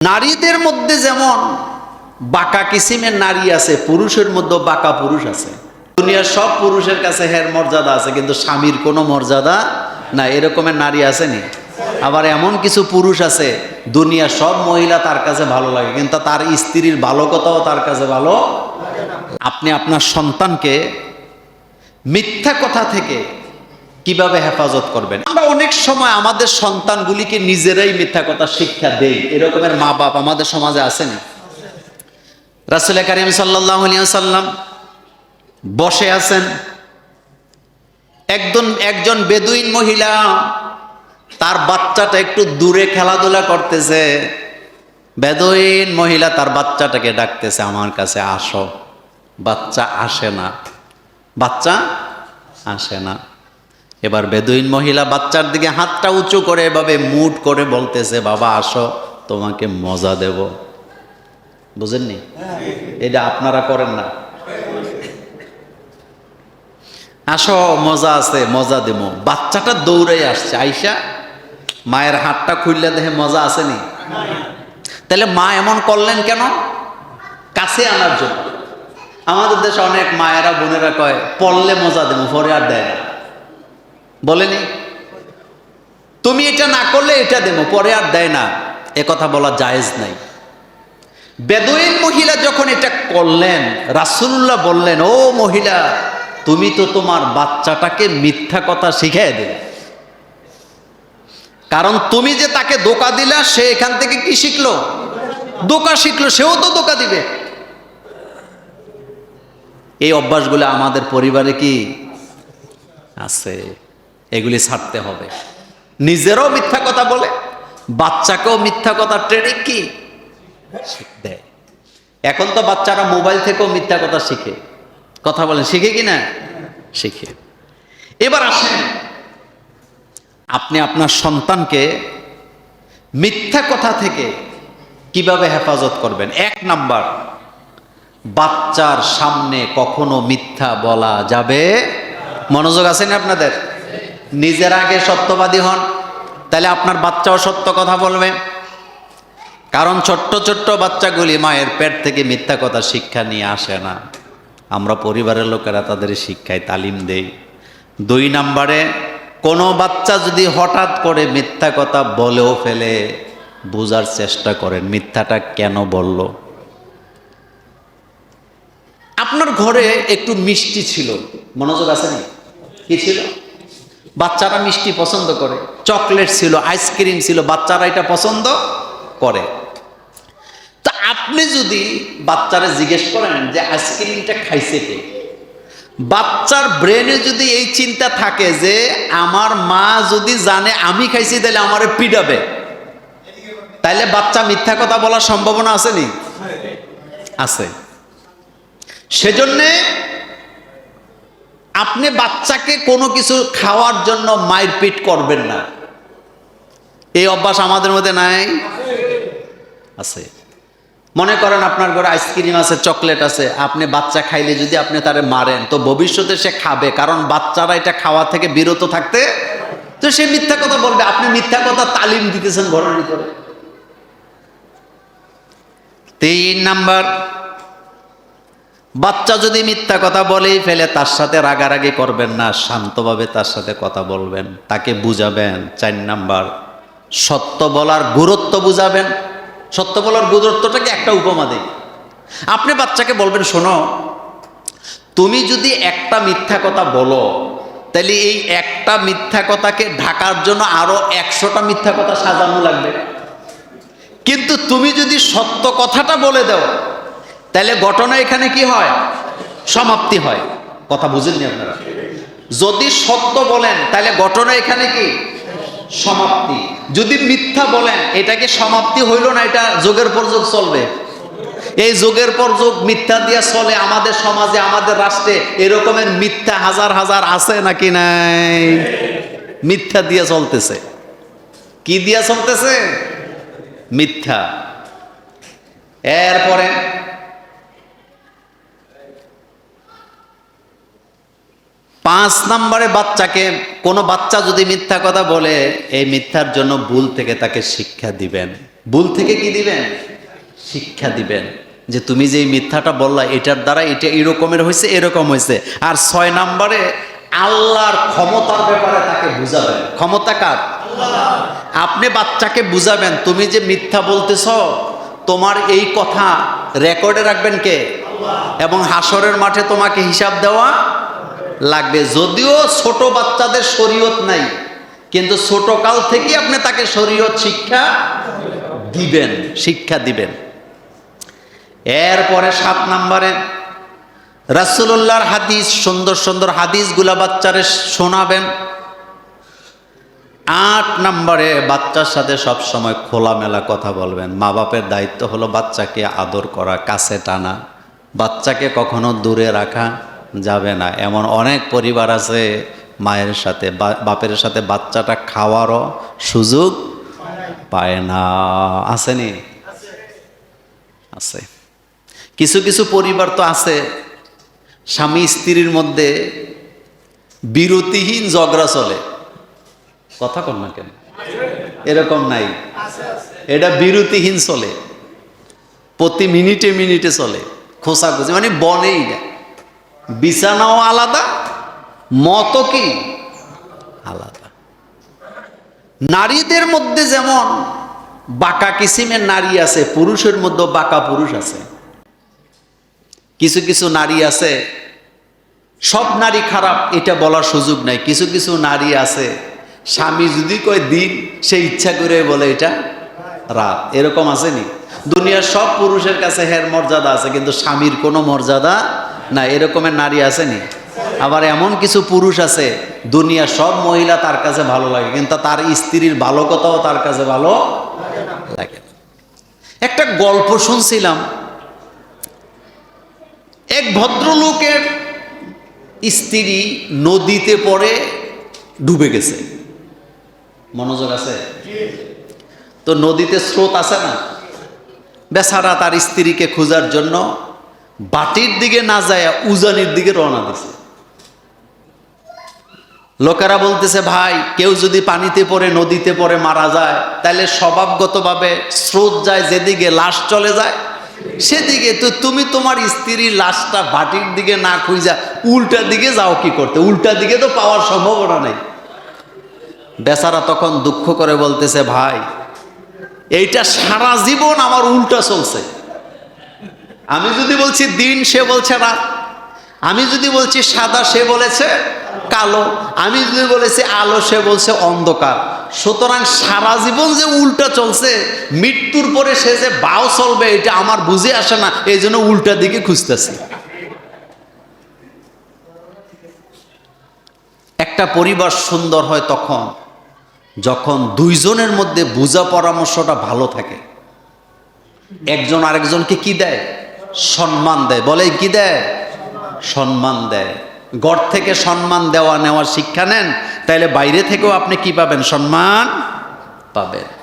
নারীদের মধ্যে যেমন বাঁকা কিসিমের নারী আছে, পুরুষের মধ্যে বাঁকা পুরুষ আছে। দুনিয়ার সব পুরুষের কাছে হের মর্যাদা আছে, কিন্তু স্বামীর কোনো মর্যাদা না এরকমের নারী আসেনি। আবার এমন কিছু পুরুষ আছে, দুনিয়ার সব মহিলা তার কাছে ভালো লাগে, কিন্তু তার স্ত্রীর ভালো কথাও তার কাছে ভালো আপনি আপনার সন্তানকে মিথ্যা কথা থেকে কীভাবে হেফাজত করবেন? আমরা অনেক সময় আমাদের সন্তানগুলিকে নিজেরাই মিথ্যা কথা শিক্ষা দেই। এরকমের মা বাপ আমাদের সমাজে আসেনি রাসুল করিম সাল্লাম বসে আছেন। একজন একজন বেদুইন মহিলা তার বাচ্চাটা একটু দূরে খেলাধুলা করতেছে। বেদুইন মহিলা তার বাচ্চাটাকে ডাকতেছে, আমার কাছে আসো। বাচ্চা আসে না। বাচ্চা আসে না। এবার বেদুইন মহিলা বাচ্চার দিকে হাতটা উঁচু করে এভাবে মুট করে বলতেছে, বাবা, আসো, তোমাকে মজা দেব। বুঝেননি? এটা আপনারা করেন না। আসো, মজা আছে, মজা দেবো। বাচ্চাটা দৌড়াই আসছে। আইসা, মায়ের হাতটা খুললে দেখে মজা আসেনি তাহলে মা এমন করলেন কেন? কাছে আনার জন্য। আমাদের দেশে অনেক মায়েরা, বোনেরা কয়, পড়লে মজা দেবো, পরে আর দেয় না। বলেনি। তুমি এটা না করলে এটা দেবো, পরে আর দেয় না। এ কথা বলা জায়েজ নাই। বেদুইন মহিলা যখন এটা করলেন রাসুল্লাহ বললেন, ও মহিলা, তুমি তো তোমার বাচ্চাটাকে মিথ্যা কথা শিখিয়ে দিলে কারণ তুমি যে তাকে দোকা দিলা, সে এখান থেকে কি শিখলো? দোকা শিখলো, সেও তো দোকা দিবে। এই অভ্যাসগুলো আমাদের পরিবারে কি আছে? এগুলি ছাড়তে হবে। নিজেরও মিথ্যা কথা বলে, বাচ্চাকেও মিথ্যা কথা ট্রেনিং কি? দেয়। এখন তো বাচ্চারা মোবাইল থেকেও মিথ্যা কথা শিখে। কথা বলেন, শিখে কি না? শিখে। এবার আসেন, আপনি আপনার সন্তানকে মিথ্যা কথা থেকে কীভাবে হেফাজত করবেন? এক নাম্বার, বাচ্চার সামনে কখনো মিথ্যা বলা যাবে? মনোযোগ আছে না আপনাদের? নিজের আগে সত্যবাদী হন, তাহলে আপনার বাচ্চাও সত্য কথা বলবে। কারণ ছোট্ট ছোট্ট বাচ্চাগুলি মায়ের পেট থেকে মিথ্যা কথা শিক্ষা নিয়ে আসে না। আমরা পরিবারের লোকেরা তাদের শিক্ষায় তালিম দেই। দুই নাম্বারে, কোনো বাচ্চা যদি হঠাৎ করে মিথ্যা কথা বলেও ফেলে, বোঝার চেষ্টা করেন, মিথ্যাটা কেন বলল? আপনার ঘরে একটু মিষ্টি ছিল, মনোযোগ আছে কি ছিল? বাচ্চারা মিষ্টি পছন্দ করে। চকলেট ছিল, আইসক্রিম ছিল, বাচ্চারা এটা পছন্দ করে। তা আপনি যদি বাচ্চারা জিজ্ঞেস করেন যে আইসক্রিমটা খাইছে কে? বাচ্চার ব্রেনে যদি এই চিন্তা থাকে যে আমার মা যদি জানে আমি খাইছি, তাহলে আমারে পিডাবে তাইলে বাচ্চা মিথ্যা কথা বলার সম্ভাবনা আছে নি? আছে। সেজন্যে আপনি বাচ্চাকে কোনো কিছু খাওয়ার জন্য মারপিট করবেন না। এই অভ্যাস আমাদের মধ্যে নাই? আছে। মনে করেন আপনার ঘরে আইসক্রিম আছে, চকলেট আছে, আপনি বাচ্চা খাইলে যদি আপনি তারে মারেন, তো ভবিষ্যতে সে খাবে, কারণ বাচ্চারা এটা খাওয়া থেকে বিরত থাকতে, তো সে মিথ্যা কথা বলবে, আপনি মিথ্যা কথা তালিম দিতেছেন ঘরের ভিতরে। তিন নাম্বার বাচ্চা যদি মিথ্যা কথা বলেই ফেলে, তার সাথে রাগারাগি করবেন না, শান্তভাবে তার সাথে কথা বলবেন। তাকে বুঝাবেন, চার নাম্বার, সত্য বলার গুরুত্ব বুঝাবেন। সত্য বলার গুরুত্বটাকে একটা উপমা দেই। আপনি বাচ্চাকে বলবেন, শোনো, তুমি যদি একটা মিথ্যা কথা বলো, তাহলে এই একটা মিথ্যা কথাকে ঢাকার জন্য আরও একশোটা মিথ্যা কথা সাজানো লাগবে। কিন্তু তুমি যদি সত্য কথাটা বলে দাও তাহলে ঘটনা এখানে কি হয়? সমাপ্তি হয়। কথা বুঝেননি আপনারা? যদি সত্য বলেন, তাহলে ঘটনা এখানে কি? সমাপ্তি। যদি মিথ্যা বলেন, এটা কি সমাপ্তি হইল না এটা যোগের পর যোগ চলবে? এই যোগের পর যোগ মিথ্যা দিয়া চলে আমাদের সমাজে, আমাদের রাষ্ট্রে, এরকমের মিথ্যা হাজার হাজার আছে নাকি নাই? মিথ্যা দিয়া চলতেছে। কি দিয়া চলতেছে? মিথ্যা। এরপরে পাঁচ নম্বরে বাচ্চাকে, কোনো বাচ্চা যদি মিথ্যা কথা বলে, এই মিথ্যার জন্য ভুল থেকে তাকে শিক্ষা দিবেন। ভুল থেকে কি দিবেন? শিক্ষা দিবেন। যে তুমি যে মিথ্যাটা বললা, এটার দ্বারা এটা এরকমের হয়েছে, এরকম হয়েছে। আর ছয় নম্বরে, আল্লাহর ক্ষমতার ব্যাপারে তাকে বুঝাবেন। ক্ষমতা কার? আপনি বাচ্চাকে বুঝাবেন, তুমি যে মিথ্যা বলতেছ, তোমার এই কথা রেকর্ডে রাখবেন কে? এবং হাসরের মাঠে তোমাকে হিসাব দেওয়া লাগবে। যদিও ছোট বাচ্চাদের শরীয়ত নাই, কিন্তু ছোট কাল থেকে আপনি তাকে শরীয়ত শিক্ষা দিবেন শিক্ষা দিবেন। এরপরে সাত নম্বরে রাসুল্লাহর হাদিস, সুন্দর সুন্দর হাদিসগুলা বাচ্চারে শোনাবেন। আট নম্বরে বাচ্চার সাথে সব সময় খোলামেলা কথা বলবেন। মা বাপের দায়িত্ব হলো বাচ্চাকে আদর করা, কাছে টানা, বাচ্চাকে কখনো দূরে রাখা। যাবে না। এমন অনেক পরিবার আছে, মায়ের সাথে বাপের সাথে বাচ্চাটা খাওয়ারও সুযোগ পায় না। আসেনি আছে। কিছু কিছু পরিবার তো আছে, স্বামী স্ত্রীর মধ্যে বিরতিহীন ঝগড়া চলে। কথা কর না কেন? এরকম নাই। এটা বিরতিহীন চলে। প্রতি মিনিটে মিনিটে চলে। খোসাখুচি মানে বনেই না। বিছানাও আলাদা মত কি? আলাদা। নারীদের মধ্যে যেমন বাঁকা কিসিমের নারী আছে, পুরুষের মধ্যে বাঁকা পুরুষ আছে। কিছু কিছু নারী আছে, সব নারী খারাপ, এটা বলার সুযোগ নাই। কিছু কিছু নারী আছে, স্বামী যদি কয় দিন, সে ইচ্ছা করে বলে এটা রাত। এরকম আসেনি দুনিয়ার সব পুরুষের কাছে হের মর্যাদা আছে, কিন্তু স্বামীর কোনো মর্যাদা না, এরকমের নারী আসেনি। আবার এমন কিছু পুরুষ আছে দুনিয়ার সব মহিলা তার কাছে ভালো লাগে, কিন্তু তার স্ত্রীর ভালো কথাও তার কাছে ভালো লাগে একটা গল্প শুনছিলাম, এক ভদ্রলোকের স্ত্রী নদীতে পড়ে ডুবে গেছে। মনোযোগ আছে? তো নদীতে স্রোত আছে না? বেচারা তার স্ত্রীকে খোঁজার জন্য বাটির দিকে না যায়, উজানির দিকে রওনা দিছে। লোকেরা বলতেছে, ভাই, কেউ যদি পানিতে পড়ে, নদীতে পড়ে মারা যায় তাহলে স্বভাবগতভাবে স্রোত যায়, যেদিকে লাশ চলে যায়, সেদিকে। তো তুমি তোমার স্ত্রীর লাশটা বাটির দিকে না খুঁজা, উল্টা দিকে যাও কি করতে? উল্টা দিকে তো পাওয়ার সম্ভাবনা নেই। বেচারা তখন দুঃখ করে বলতেছে, ভাই, এইটা সারা জীবন আমার উল্টা চলছে। আমি যদি বলছি দিন সে বলছে রাত, আমি যদি বলছি সাদা সে বলেছে কালো, আমি যদি বলেছি আলো সে বলছে অন্ধকার। সুতরাং সারা জীবন যে উল্টা চলছে, মৃত্যুর পরে সে যে বাও চলবে, এটা আমার বুঝে আসে না, এই জন্য উল্টা দিকে খুঁজতেছি। একটা পরিবার সুন্দর হয় তখন, যখন দুইজনের মধ্যে বুঝা পরামর্শটা ভালো থাকে। একজন আরেকজনকে কি দেয়? সম্মান দেয়। বলে কি দেয়? সম্মান দেয়। গড় থেকে সম্মান দেওয়া, নেওয়ার শিক্ষা নেন, তাইলে বাইরে থেকেও আপনি কি পাবেন? সম্মান পাবেন।